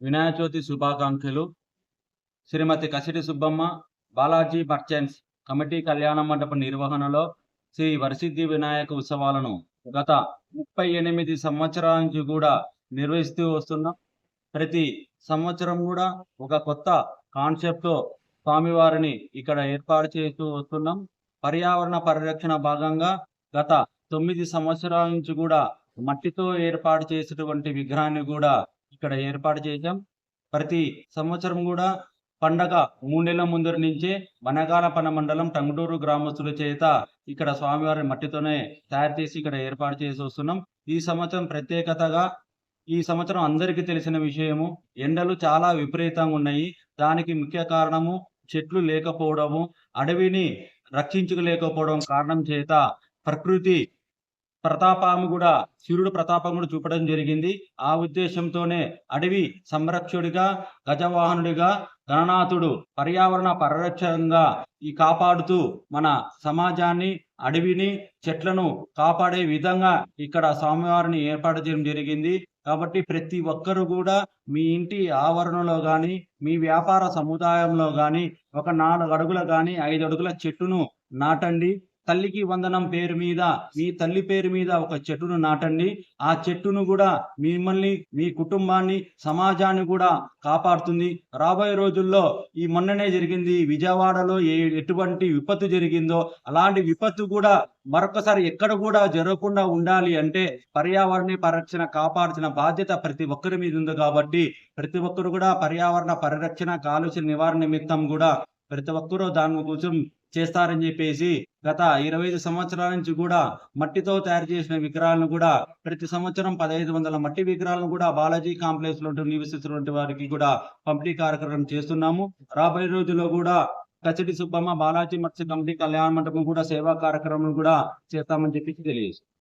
వినాయక చవితి శుభాకాంక్షలు. శ్రీమతి కసిటి Subbamma Balaji merchants committee కళ్యాణ మండప నిర్వహణలో శ్రీ వరసిద్ధి వినాయక ఉత్సవాలను గత ముప్పై ఎనిమిది సంవత్సరాల నుంచి కూడా నిర్వహిస్తూ వస్తున్నాం. ప్రతి సంవత్సరం కూడా ఒక కొత్త కాన్సెప్ట్తో స్వామివారిని ఇక్కడ ఏర్పాటు చేస్తూ వస్తున్నాం. పర్యావరణ పరిరక్షణ భాగంగా గత తొమ్మిది సంవత్సరాల నుంచి కూడా మట్టితో ఏర్పాటు చేసినటువంటి విగ్రహాన్ని కూడా ఇక్కడ ఏర్పాటు చేశాం. ప్రతి సంవత్సరం కూడా పండగ మూడు నెలల ముందర నుంచే వనగాలపన మండలం టంగుటూరు గ్రామస్తుల చేత ఇక్కడ స్వామివారి మట్టితోనే తయారు చేసి ఇక్కడ ఏర్పాటు చేసి వస్తున్నాం. ఈ సంవత్సరం ప్రత్యేకతగా ఈ సంవత్సరం అందరికీ తెలిసిన విషయము ఎండలు చాలా విపరీతంగా ఉన్నాయి. దానికి ముఖ్య కారణము చెట్లు లేకపోవడము అడవిని రక్షించుకోలేకపోవడం కారణం చేత ప్రకృతి ప్రతాపము కూడా సూర్యుడు ప్రతాపం కూడా చూపడం జరిగింది. ఆ ఉద్దేశంతోనే అడవి సంరక్షకుడిగా గజవాహనుడిగా గణనాథుడు పర్యావరణ పరిరక్షణగా ఈ కాపాడుతూ మన సమాజాన్ని అడవిని చెట్లను కాపాడే విధంగా ఇక్కడ స్వామివారిని ఏర్పాటు చేయడం జరిగింది. కాబట్టి ప్రతి ఒక్కరు కూడా మీ ఇంటి ఆవరణలో కానీ మీ వ్యాపార సముదాయంలో కానీ ఒక నాలుగు అడుగుల కానీ ఐదు అడుగుల చెట్టును నాటండి. తల్లికి వందనం పేరు మీద మీ తల్లి పేరు మీద ఒక చెట్టును నాటండి. ఆ చెట్టును కూడా మిమ్మల్ని మీ కుటుంబాన్ని సమాజాన్ని కూడా కాపాడుతుంది. రాబోయే రోజుల్లో ఈ మొన్ననే జరిగింది విజయవాడలో ఏ ఎటువంటి విపత్తు జరిగిందో అలాంటి విపత్తు కూడా మరొకసారి ఎక్కడ కూడా జరగకుండా ఉండాలి అంటే పర్యావరణ పరిరక్షణ కాపాడాల్సిన బాధ్యత ప్రతి ఒక్కరి మీద ఉంది కాబట్టి ప్రతి ఒక్కరు కూడా పర్యావరణ పరిరక్షణ కాలుష్య నివారణ నిమిత్తం కూడా ప్రతి ఒక్కరూ దాని కోసం చేస్తారని చెప్పేసి గత ఇరవై ఐదు సంవత్సరాల నుంచి కూడా మట్టితో తయారు చేసిన విగ్రహాలను కూడా ప్రతి సంవత్సరం పదహైదు వందల మట్టి విగ్రహాలను కూడా బాలాజీ కాంప్లెక్స్లో నివసిస్తున్నటువంటి వారికి కూడా పంపిణీ కార్యక్రమం చేస్తున్నాము. రాబోయే రోజుల్లో కూడా కచడి సుబ్బమ్మ బాలాజీ మత్స్య కంపెనీ కళ్యాణ మండపం కూడా సేవా కార్యక్రమం కూడా చేస్తామని చెప్పి తెలియజేస్తాం